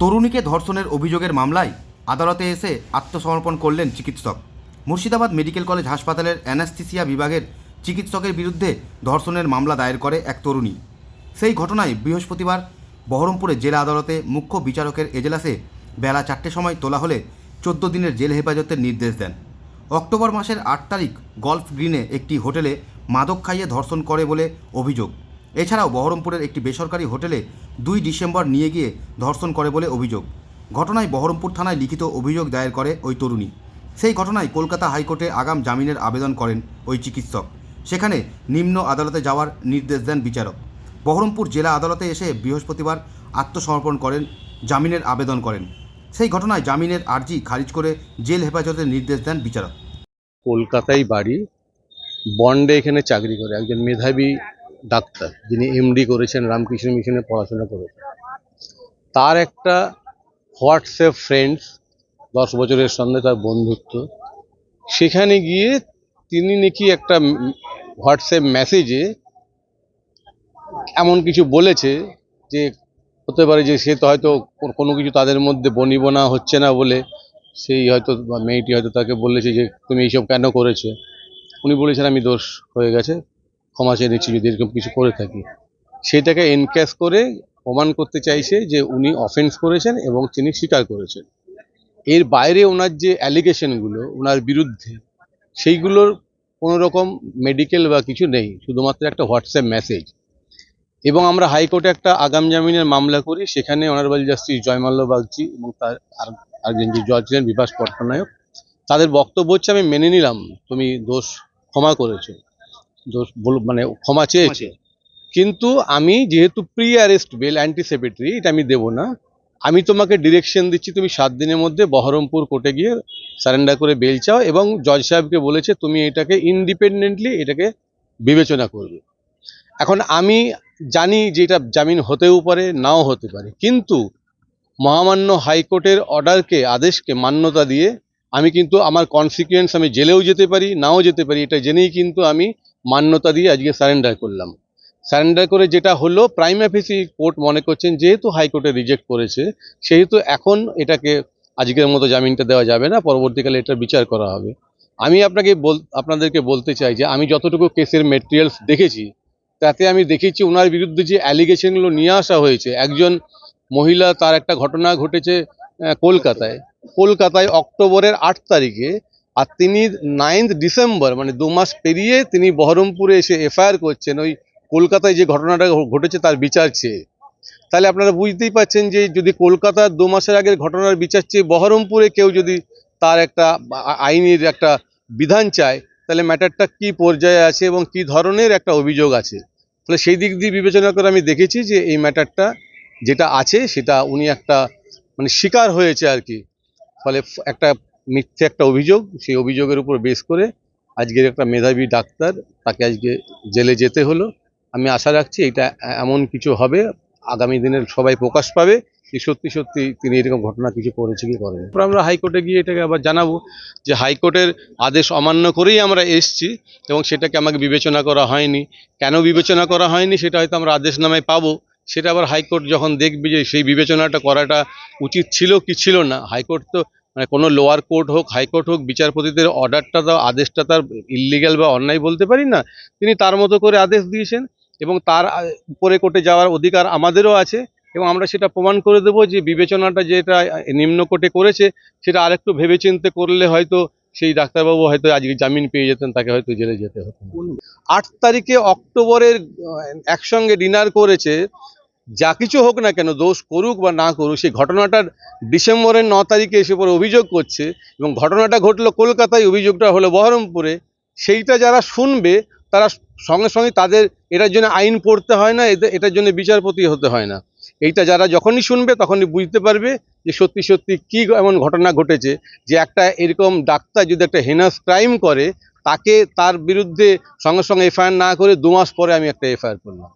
তরুণীকে ধর্ষণের অভিযোগের মামলায় আদালতে এসে আত্মসমর্পণ করলেন চিকিৎসক। মুর্শিদাবাদ মেডিকেল কলেজ হাসপাতালের অ্যানাস্থিসিয়া বিভাগের চিকিৎসকের বিরুদ্ধে ধর্ষণের মামলা দায়ের করে এক তরুণী। সেই ঘটনায় বৃহস্পতিবার বহরমপুরে জেলা আদালতে মুখ্য বিচারকের এজলাসে বেলা চারটে সময় তোলা হলে চোদ্দ দিনের জেল হেফাজতের নির্দেশ দেন। অক্টোবর মাসের আট তারিখ গল্ফ গ্রিনে একটি হোটেলে মাদক খাইয়ে ধর্ষণ করে বলে অভিযোগ। এছাড়াও বহরমপুরের একটি বেসরকারি হোটেলে দুই ডিসেম্বর নিয়ে গিয়ে ধর্ষণ করে বলে অভিযোগ। ঘটনায় বহরমপুর থানায় লিখিত অভিযোগ দায়ের করে ওই তরুণী। সেই ঘটনায় কলকাতা হাইকোর্টে আগাম জামিনের আবেদন করেন ওই চিকিৎসক। সেখানে নিম্ন আদালতে যাওয়ার নির্দেশ দেন বিচারক। বহরমপুর জেলা আদালতে এসে বৃহস্পতিবার আত্মসমর্পণ করেন, জামিনের আবেদন করেন। সেই ঘটনায় জামিনের আর্জি খারিজ করে জেল হেফাজতের নির্দেশ দেন বিচারক। কলকাতায় বাড়ি, বন্ডে এখানে চাকরি করে, একজন মেধাবী ডাক্তার যিনি এমডি করেছেন, রামকৃষ্ণ মিশনে পড়াশোনা করেছেন। তার একটা হোয়াটসঅ্যাপ ফ্রেন্ডস, দশ বছরের সঙ্গে তার বন্ধুত্ব। সেখানে গিয়ে তিনি নাকি একটা হোয়াটসঅ্যাপ মেসেজে এমন কিছু বলেছে যে, হতে পারে যে সে তো হয়তো কোনো কিছু তাদের মধ্যে বনিবনা হচ্ছে না বলে সেই হয়তো মেয়েটি হয়তো তাকে বলেছে যে, তুমি এইসব কেন করেছ? উনি বলেছেন, আমি দোষ হয়ে গেছে। ক্ষমা চেয়ে নিচ্ছি যদি এরকম কিছু করে থাকি। সেটাকে এনক্যাশ করে প্রমাণ করতে চাইছে যে উনি অফেন্স করেছেন এবং তিনি স্বীকার করেছেন। এর বাইরে ওনার যে অ্যালিগেশনগুলো ওনার বিরুদ্ধে, সেইগুলোর কোনো রকম মেডিকেল বা কিছু নেই, শুধুমাত্র একটা হোয়াটসঅ্যাপ মেসেজ এবং আমরা হাইকোর্টে একটা আগাম জামিনের মামলা করি, সেখানে অনারেবল জাস্টিস জয়মাল্য বাগচি এবং তার আর যে জজ ছিলেন বিভাস পট্টনায়ক, তাদের বক্তব্য হচ্ছে, আমি মেনে নিলাম, তুমি দোষ ক্ষমা করেছ। মানে ক্ষমা চেয়েছে। কিন্তু আমি যেহেতু প্রি অ্যারেস্ট বেল অ্যান্টিসেপেটরি এটা আমি দেবো না। আমি তোমাকে ডিরেকশন দিচ্ছি তুমি সাত দিনের মধ্যে বহরমপুর কোর্টে গিয়ে সারেন্ডার করে বেল চাও এবং জজ সাহেবকে বলেছে তুমি এটাকে ইন্ডিপেন্ডেন্টলি এটাকে বিবেচনা করবে। এখন আমি জানি যে এটা জামিন হতেও পারে নাও হতে পারে। কিন্তু মহামান্য হাইকোর্টের অর্ডারকে আদেশকে মান্যতা দিয়ে আমি কিন্তু আমার কনসিকুয়েন্স আমি জেলেও যেতে পারি, নাও যেতে পারি, এটা জেনেই কিন্তু আমি মান্যতা দিয়ে আজকে সারেন্ডার করলাম। সারেন্ডার করে যেটা হলো প্রাইম অফিসি কোর্ট মনে করছেন, যেহেতু হাইকোর্টে রিজেক্ট করেছে, সেহেতু এখন এটাকে আজকের মতো জামিনটা দেওয়া যাবে না, পরবর্তীকালে এটার বিচার করা হবে। আমি আপনাকে বল, আপনাদেরকে বলতে চাই যে আমি যতটুকু কেসের মেটেরিয়ালস দেখেছি, তাতে আমি দেখেছি ওনার বিরুদ্ধে যে অ্যালিগেশনগুলো নিয়ে আসা হয়েছে, একজন মহিলা তার একটা ঘটনা ঘটেছে কলকাতায়। কলকাতায় অক্টোবরের আট তারিখে আর তিনি নাইন্থ ডিসেম্বর মানে দু মাস পেরিয়ে তিনি বহরমপুরে এসে এফআইআর করছেন। ওই কলকাতায় যে ঘটনাটা ঘটেছে তার বিচার চেয়ে। তাহলে আপনারা বুঝতেই পারছেন যে যদি কলকাতার দু মাসের আগের ঘটনার বিচার চেয়ে বহরমপুরে কেউ যদি তার একটা আইনের একটা বিধান চায়, তাহলে ম্যাটারটা কি পর্যায়ে আছে এবং কি ধরনের একটা অভিযোগ আছে? তাহলে সেই দিক দিয়ে বিবেচনা করে আমি দেখেছি যে এই ম্যাটারটা যেটা আছে সেটা উনি একটা মানে শিকার হয়েছে আর কি। ফলে একটা মিথ্যে একটা অভিযোগ, সেই অভিযোগের উপর বেস করে আজকের একটা মেধাবী ডাক্তার তাকে আজকে জেলে যেতে হলো। আমি আশা রাখছি এটা এমন কিছু হবে, আগামী দিনের সবাই প্রকাশ পাবে যে সত্যি সত্যি তিনি এরকম ঘটনা কিছু করেছে কি করেন। তারপর আমরা হাইকোর্টে গিয়ে এটাকে আবার জানাব যে হাইকোর্টের আদেশ অমান্য করেই আমরা এসছি এবং সেটাকে আমাকে বিবেচনা করা হয়নি। কেন বিবেচনা করা হয়নি সেটা হয়তো আমরা আদেশনামায় পাবো। সেটা আবার হাইকোর্ট যখন দেখবে যে সেই বিবেচনাটা করাটা উচিত ছিল কি ছিল না, হাইকোর্ট তো মানে কোনো লোয়ার কোর্ট হোক, হাইকোর্ট হোক, বিচারপতিদের অর্ডারটা তো, আদেশটা তার ইললিগ্যাল বা অন্যায় বলতে পারি না, তিনি তার মতো করে আদেশ দিয়েছেন এবং তার উপরে কোর্টে যাওয়ার অধিকার আমাদেরও আছে এবং আমরা সেটা প্রমাণ করে দেবো যে বিবেচনাটা যেটা নিম্ন কোর্টে করেছে সেটা আরেকটু ভেবেচিন্তে করলে হয়তো সেই ডাক্তারবাবু হয়তো আজকে জামিন পেয়ে যেতেন, তাকে হয়তো জেলে যেতে হতো আট তারিখে অক্টোবরের একসঙ্গে ডিনার করেছে যা কিছু হোক না কেন, দোষ করুক বা না করুক, সেই ঘটনাটার ডিসেম্বরের ন তারিখে এসে পরে অভিযোগ করছে এবং ঘটনাটা ঘটলো কলকাতায়, অভিযোগটা হলো বহরমপুরে। সেইটা যারা শুনবে, তারা সঙ্গে সঙ্গে তাদের, এটার জন্য আইন পড়তে হয় না এটার জন্য বিচারপতি হতে হয় না। এইটা যারা যখনই শুনবে, তখনই বুঝতে পারবে যে সত্যি সত্যি কী এমন ঘটনা ঘটেছে যে একটা এরকম ডাক্তার যদি একটা হেনাস ক্রাইম করে, তাকে তার বিরুদ্ধে সঙ্গে সঙ্গে এফআইআর না করে দু মাস পরে আমি একটা এফআইআর করলাম।